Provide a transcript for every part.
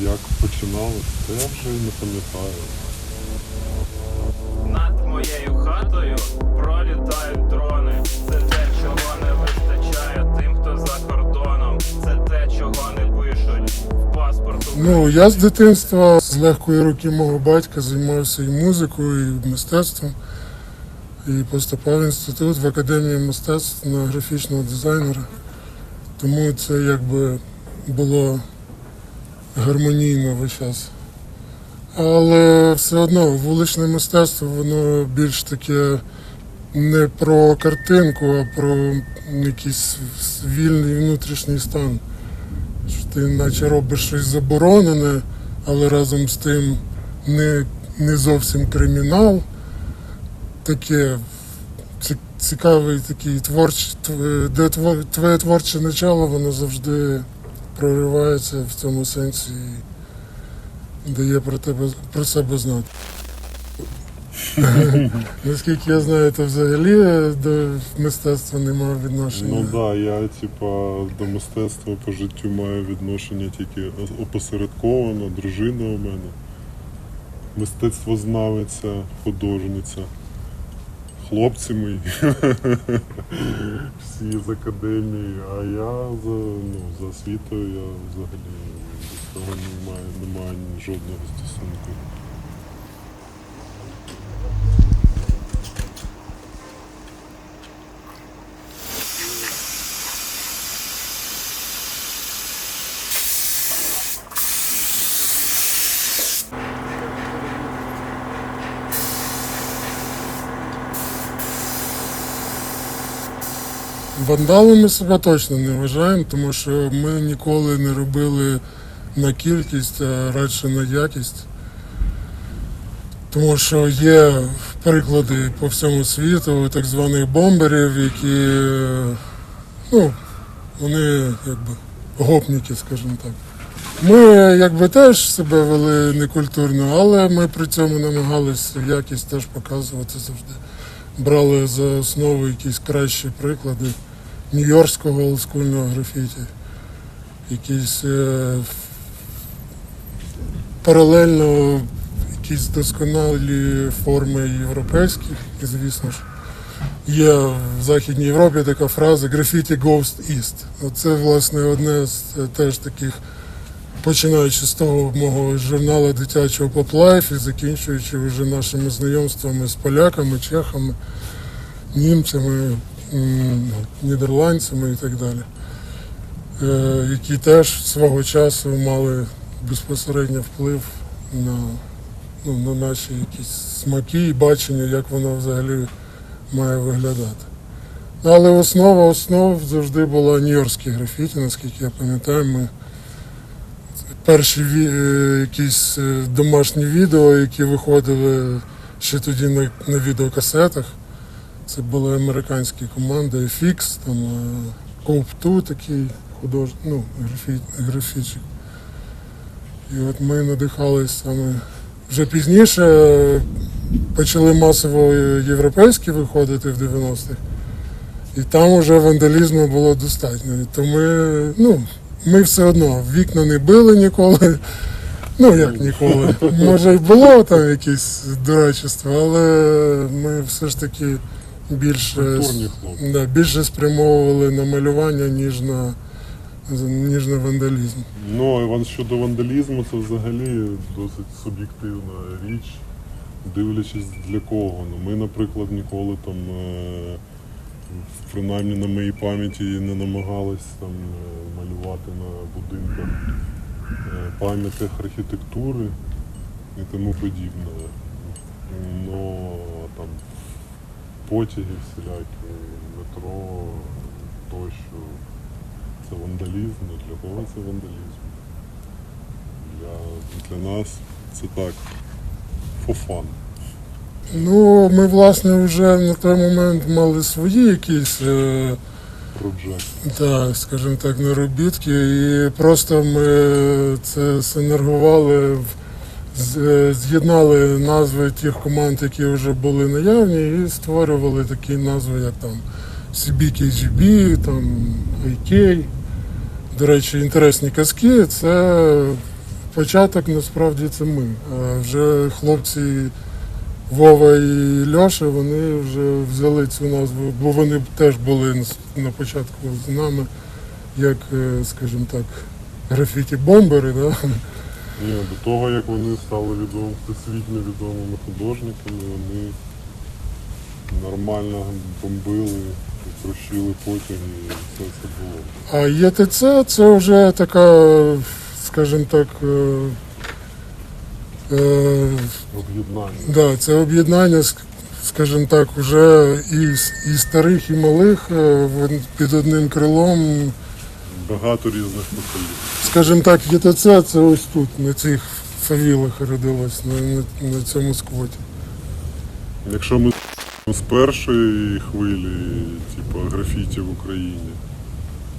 Як починалось, то я вже й не пам'ятаю. Над моєю хатою пролітають дрони. Це те, чого не вистачає тим, хто за кордоном. Це те, чого не пишуть в паспорту. Ну, я з дитинства з легкої руки мого батька займався і музикою, і мистецтвом. І поступав в інститут в академію мистецтв на графічного дизайнера. Тому це якби було гармонійно весь час. Але все одно вуличне мистецтво, воно більш таке не про картинку, а про якийсь вільний внутрішній стан що ти наче робиш щось заборонене, але разом з тим не, не зовсім кримінал. Таке цікавий такий творч, тв- де твоє творче начало, воно завжди проривається в цьому сенсі і дає про тебе про себе знати. Наскільки я знаю, то взагалі до мистецтва немає відношення. Ну так, да, я типа до мистецтва по життю маю відношення тільки опосередковано, дружина у мене. Мистецтвознавиця, художниця. Хлопці мої. Всі з академії, а я за, ну, за освітою я взагалі до цього не маю, не маю жодного стосунку. Вандалами себе точно не вважаємо, тому що ми ніколи не робили на кількість, а радше на якість. Тому що є приклади по всьому світу так званих бомберів, які ну, вони якби гопніки, скажімо так. Ми якби теж себе вели некультурно, але ми при цьому намагалися якість теж показувати завжди. Брали за основу якісь кращі приклади нью-йоркського олдскульного графіті, якісь е, паралельно якісь досконалі форми європейські, і, звісно ж. Є в Західній Європі така фраза графіті goes east. Це, власне, одне з е, теж таких, починаючи з того мого журналу дитячого Life і закінчуючи вже нашими знайомствами з поляками, чехами, німцями, нідерландцями і так далі, е, які теж свого часу мали безпосередньо вплив на, ну, на наші якісь смаки і бачення, як воно взагалі має виглядати. Але основа основ завжди була нью-йоркські графіті, наскільки я пам'ятаю. Ми перші е, якісь е, домашні відео, які виходили ще тоді на, на відеокасетах. Це були американські команди FX, там е, Cope 2 такий худож... ну, графі... графічик. І от ми надихались саме вже пізніше е, почали масово європейські виходити в 90-х. І там вже вандалізму було достатньо. І То ми, ну, ми все одно вікна не били ніколи. Ну як ніколи. Може й було там якесь дурачество, але ми все ж таки більше, да, більше спрямовували на малювання, ніж на, ніж на вандалізм. Ну, Іван, щодо вандалізму, це взагалі досить суб'єктивна річ, дивлячись для кого. Ну, ми, наприклад, ніколи там, е, принаймні на моїй пам'яті, не намагались там е, малювати на будинках е, пам'ятах архітектури і тому подібне. Ну, там потяги всілякі, метро тощо. Це вандалізм, ну для кого це вандалізм? Для, для нас це так, fun. Ну, ми, власне, вже на той момент мали свої якісь. Е, Так, скажімо так, наробітки. І просто ми це синергували, в- з'єднали назви тих команд, які вже були наявні, і створювали такі назви, як там CBKGB, там IK. До речі, інтересні казки. Це початок насправді це ми. А вже хлопці Вова і Льоша, вони вже взяли цю назву, бо вони теж були на початку з нами, як, е, скажімо так, графіті-бомбери. Да? Ні, до того, як вони стали відомими, всесвітньо відомими художниками, вони нормально бомбили, трощили потяги, і все це було. А ЄТЦ це вже така, скажімо так, е, е, Об'єднання. Да, це об'єднання, ск- скажімо так, вже і, і старих, і малих е, під одним крилом. Багато різних поколінь. Скажімо так, ЄТЦ це ось тут, на цих фавілах родилось, на, на, на цьому сквоті. Якщо ми з першої хвилі, типу графіті в Україні,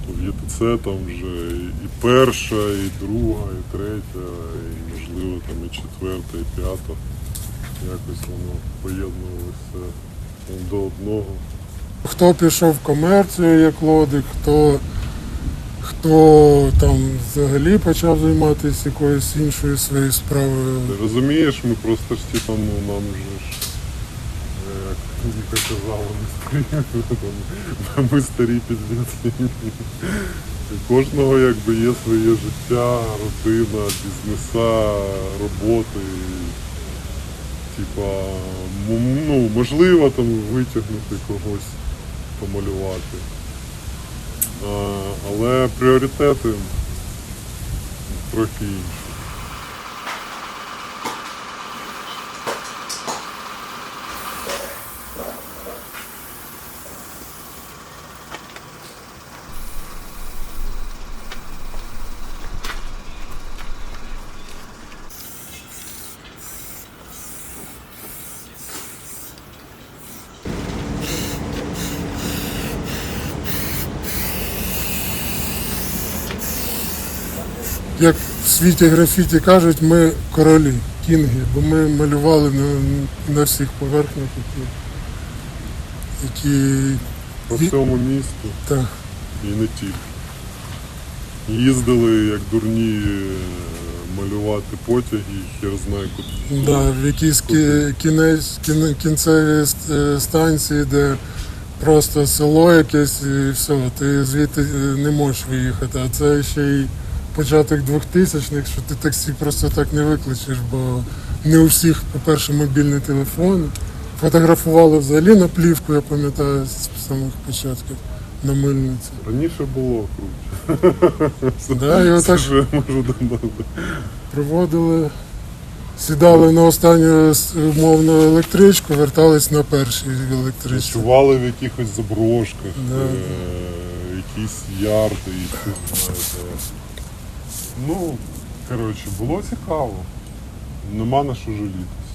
то в ЄТЦ там вже і перша, і друга, і третя, і можливо там і четверта, і п'ята. Якось воно поєднувалося до одного. Хто пішов в комерцію як лодик, хто, хто там взагалі почав займатися якоюсь іншою своєю справою. Ти розумієш, ми просто ж типа, ну нам же ж, е, як Віка казала, ми старі, ми старі підлітки. У кожного якби є своє життя, родина, бізнеса, роботи. Типа, ну, можливо там витягнути когось, помалювати. А, але пріоритети трохи інші. Як в світі графіті кажуть, ми королі, кінги, бо ми малювали на, на всіх поверхнях, які, які По всьому місту. та, І не тільки. Їздили як дурні е, малювати потяги, і хер знає куди. да, в якісь кі- кінець, кіне- кінцеві е, станції, де просто село якесь і все, ти звідти е, не можеш виїхати. А це ще й початок 2000-х, що ти таксі просто так не викличеш, бо не у всіх, по-перше, мобільний телефон. Фотографували взагалі на плівку, я пам'ятаю, з самих початків на мильниці. Раніше було круче. Да, і отак я можу. Приводили, сідали на останню умовну електричку, вертались на першій електричці. Ночували в якихось заброшках, Да. е, якісь ярди, і знаєте. Ну, коротше, було цікаво. Нема на що жалітися.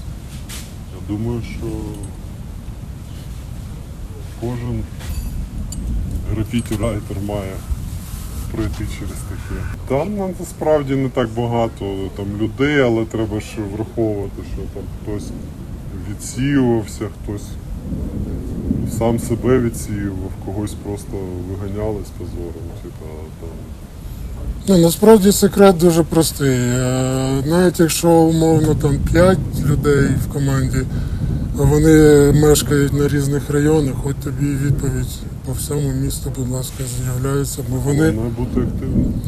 Я думаю, що кожен графіті-райтер має пройти через таке. Там насправді не так багато там людей, але треба ще враховувати, що там хтось відсіювався, хтось сам себе відсіював, когось просто виганяли з позором. Типа, там. Ну, насправді секрет дуже простий. Е, Навіть якщо умовно там 5 людей в команді, вони мешкають на різних районах, от тобі відповідь по всьому місту, будь ласка, з'являються, бо вони. Бути.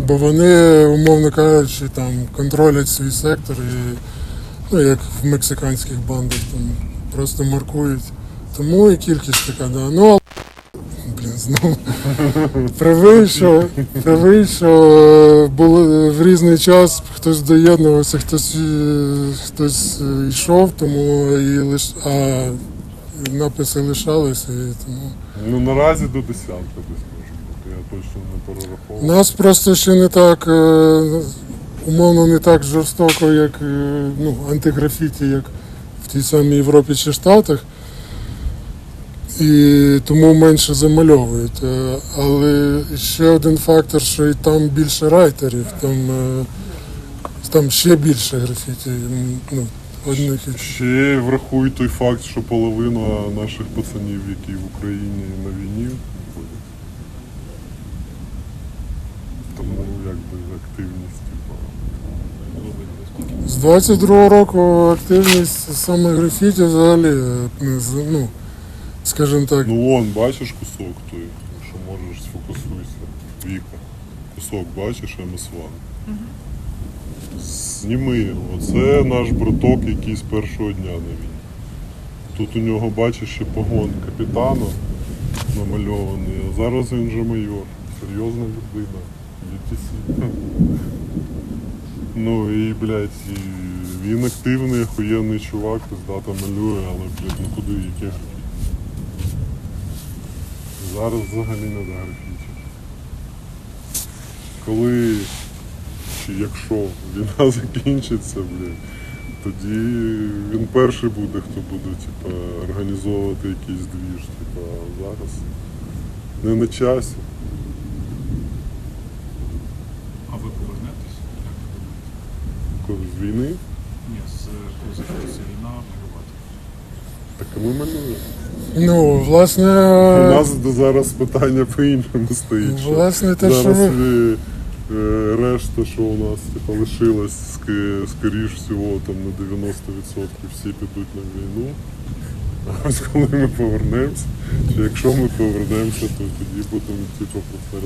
Бо вони, умовно кажучи, там контролять свій сектор і, ну, як в мексиканських бандах, там просто маркують. Тому і кількість така, да. Ну, знову. Правий, що е, було в різний час хтось доєднувався, хтось, е, хтось е, йшов, тому і лиш, а написи лишалися. І тому. Ну наразі до десятка десь може бути. Я точно не перераховував. Нас просто ще не так, умовно, не так жорстоко, як ну, антиграфіті, як в тій самій Європі чи Штатах. І тому менше замальовують. Е, Але ще один фактор, що і там більше райтерів, там, е, там ще більше графіті. Ну, одних і Ще врахуй той факт, що половина наших пацанів, які в Україні на війні. Тому якби активність, типа, З 22-го року активність саме графіті взагалі, е, ну, скажімо так, Ну вон, бачиш кусок той, якщо можеш сфокусуйся. Віка. Кусок бачиш МС1. Зніми його. Оце наш браток, який з першого дня на війні. Тут у нього бачиш ще погон капітана намальований, а зараз він же майор. Серйозна людина. UTC. Ну і, блядь, і він активний, охуєнний чувак, пиздата малює, але, блядь, ну куди, яке? Зараз взагалі не до графіті. Коли чи якщо війна закінчиться, блядь, тоді він перший буде, хто буде типа, організовувати якийсь двіж. Типа, а зараз не на часі. А ви повернетесь? Як ви думаєте? З війни, Ні, з коли закінчиться війна, малювати. так і ми малюємо. ну, власне, У нас до зараз питання по-іншому стоїть. власне те, що Зараз ви. е, решта, що у нас типу, лишилось, скоріш всього, там на 90% всі підуть на війну. А ось коли ми повернемося, чи якщо ми повернемося, то тоді будемо типу, це.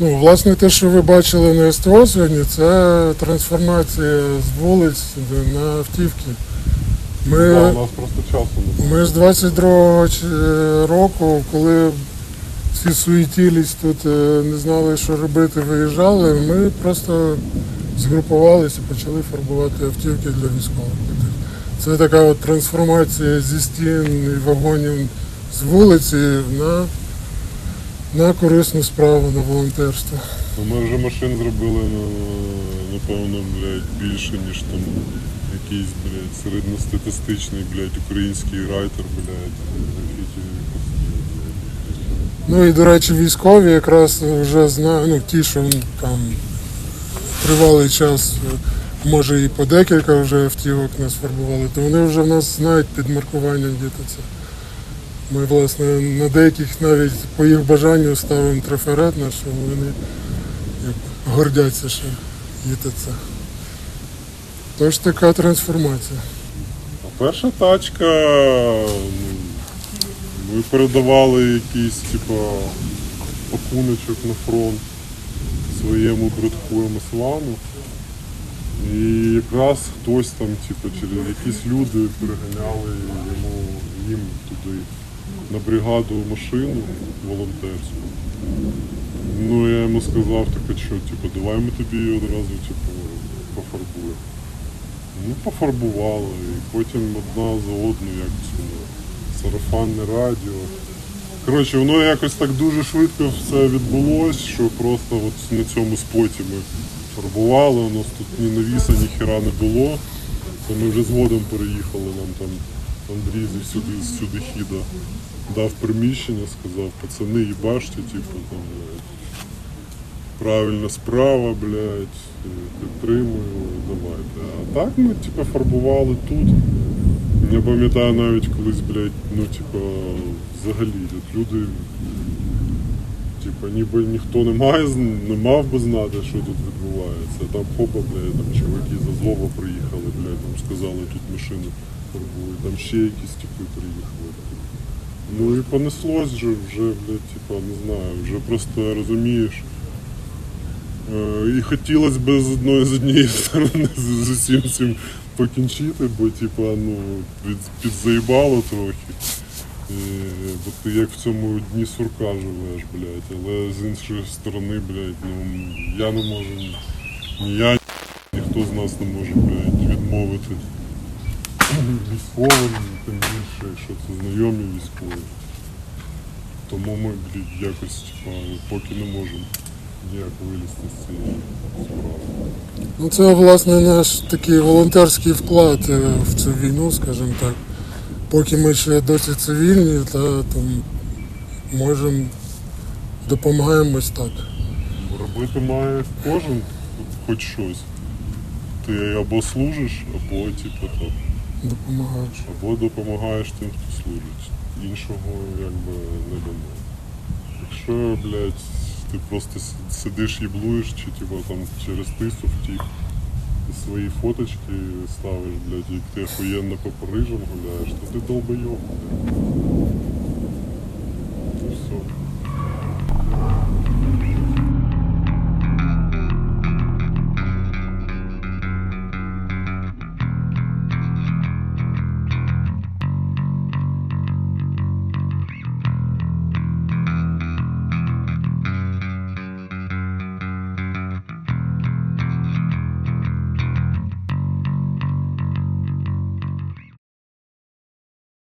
Ну, власне, те, що ви бачили на СТО сьогодні, це трансформація з вулиць на автівки. Ми, Да, у нас просто часу ми з 22-го року, коли всі суетілись тут, е, не знали, що робити, виїжджали, ми просто згрупувалися і почали фарбувати автівки для військових. Це така от трансформація зі стін і вагонів з вулиці на, на корисну справу, на волонтерство. Ну, ми вже машин зробили, ну, напевно, більше, ніж там якийсь, блядь, середньостатистичний, блядь, український райтер, блядь. Ну і до речі, військові якраз вже знають, ну ті, що там тривалий час, е, може і по декілька вже автівок нас фарбували, то вони вже в нас знають під маркуванням ДТЦ. Ми, власне, на деяких навіть по їх бажанню ставимо трафарет наш, що вони як, гордяться, що ЄТЦ. Тож така трансформація. Перша тачка, ми передавали якийсь, типа, пакуночок на фронт своєму братку Емесвану. І якраз хтось там, типу, через якісь люди переганяли йому їм туди на бригаду машину волонтерську. Ну я йому сказав, так що, типу, давай ми тобі її одразу типу, пофарбуємо. Ну, пофарбували, і потім одна за одну якось воно. Сарафанне радіо. Коротше, воно якось так дуже швидко все відбулось, що просто от на цьому споті ми фарбували, у нас тут ні навіса, ні хіра не було. То ми вже згодом переїхали, нам там Андрій зі сюди, з сюди хіда дав приміщення, сказав, пацани, їбаште, типу, там, блядь, правильна справа, блядь, підтримую, давайте. А так ми, типу, фарбували тут. Я пам'ятаю навіть колись, блядь, ну, типу, взагалі, люди, типу, ніби ніхто не має, не мав би знати, що тут відбувається. Там хопа, блядь, там чуваки з Азова приїхали, блядь, там сказали, тут машину фарбують, там ще якісь типи приїхали. Ну і понеслось вже, вже, блядь, типа, не знаю, вже просто розумієш. Е, І хотілося б з одної з однієї сторони з усім цим покінчити, бо типа, ну, під, підзаїбало трохи. Е, Бо ти як в цьому дні сурка живеш, блядь. Але з іншої сторони, блядь, ну я не можу, ні- ні я, ніхто з нас не може, блядь, відмовити військовим, тим більше, якщо це знайомі військові. Тому ми, блядь, якось, типа, поки не можемо ніяк вилізти з цієї справи. Ну, це власне наш такий волонтерський вклад е, в цю війну, скажімо так. Поки ми ще досі цивільні, та там можемо допомагаємо ось так. Робити має кожен хоч щось. Ти або служиш, або типу, то, Допомагаєш. або допомагаєш тим, хто служить. Іншого якби не дано. Якщо, блядь, ти просто сидиш і чи типу, там через тису втік. Свої фоточки ставиш, блядь, як ти охуєнно по Парижам гуляєш, то ти долбойоб, блядь. Ну все.